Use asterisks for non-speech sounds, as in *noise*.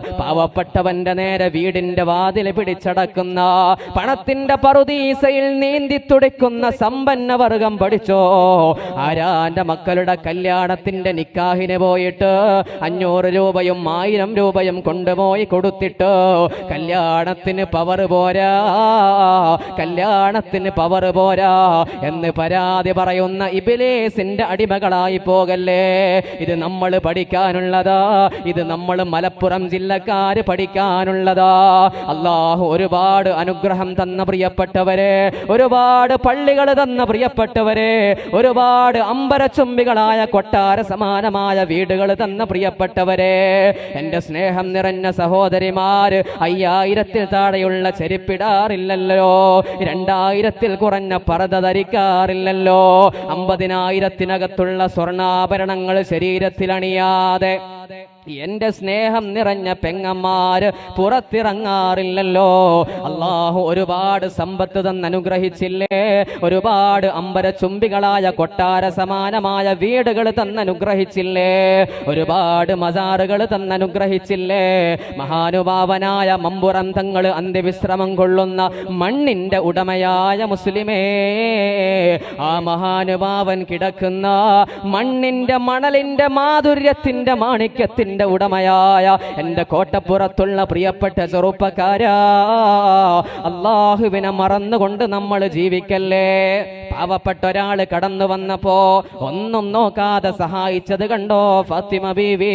*laughs* പാവപ്പെട്ടവന്റെ നേരെ വീടിന്റെ വാതിൽ പിടിച്ചടക്കുന്ന പണത്തിന്റെ പറുദീസയിൽ നീന്തി തുടിക്കുന്ന സമ്പന്ന വർഗം പഠിച്ചോ? ആരാന്റെ മക്കളുടെ കല്യാണത്തിന്റെ നിക്കാഹിന് പോയിട്ട് അഞ്ഞൂറ് രൂപയും ആയിരം രൂപയും കൊണ്ടുപോയി കൊടുത്തിട്ട് കല്യാണത്തിന് പവർ പോരാ കല്യാണത്തിന് പവർ പോരാ എന്ന് പരാതി പറയുന്ന ഇബിലേസിന്റെ അടിമകളായി പോകല്ലേ? ഇത് നമ്മൾ പഠിക്കാനുള്ളതാ ഇത് നമ്മൾ മലപ്പുറം ജില്ലക്കാര് പഠിക്കാനുള്ളതാ. അള്ളാഹു ഒരുപാട് അനുഗ്രഹം തന്ന പ്രിയപ്പെട്ടവരെ ഒരുപാട് പള്ളികൾ തന്ന പ്രിയപ്പെട്ടവരെ ഒരുപാട് അമ്പരച്ചുംബികളായ കൊട്ടാര സമാനമായ വീടുകൾ തന്ന പ്രിയപ്പെട്ടവരെ എന്റെ സ്നേഹം നിറഞ്ഞ സഹോദരിമാര് അയ്യായിരത്തിൽ താഴെയുള്ള ചെരുപ്പിടാറില്ലല്ലോ രണ്ടായിരത്തിൽ കുറഞ്ഞ പറത ധരിക്കാറില്ലല്ലോ അമ്പതിനായിരത്തിനകത്തുള്ള സ്വർണാഭരണങ്ങൾ ശരീരത്തിൽ അണിയാതെ എന്റെ സ്നേഹം നിറഞ്ഞ പെങ്ങന്മാര് പുറത്തിറങ്ങാറില്ലല്ലോ. അള്ളാഹു ഒരുപാട് സമ്പത്ത് തന്നനുഗ്രഹിച്ചില്ലേ ഒരുപാട് അമ്പര ചുംബികളായ കൊട്ടാര സമാനമായ വീടുകൾ തന്നനുഗ്രഹിച്ചില്ലേ ഒരുപാട് മസാറുകൾ തന്നനുഗ്രഹിച്ചില്ലേ മഹാനുഭാവനായ മമ്പുറന്ധങ്ങൾ അന്ത്യവിശ്രമം കൊള്ളുന്ന മണ്ണിന്റെ ഉടമയായ മുസ്ലിമേ ആ മഹാനുഭാവൻ കിടക്കുന്ന മണ്ണിന്റെ മണലിന്റെ മാധുര്യത്തിന്റെ മാണിക്യത്തിന്റെ ഉടമയായ എന്റെ കോട്ടപ്പുറത്തുള്ള പ്രിയപ്പെട്ട ചെറുപ്പക്കാരാ അള്ളാഹുവിനെ മറന്നുകൊണ്ട് നമ്മൾ ജീവിക്കല്ലേ? പാവപ്പെട്ട ഒരാൾ കടന്നു വന്നപ്പോ ഒന്നും നോക്കാതെ സഹായിച്ചത് കണ്ടോ ഫാത്തിമ ബീവി?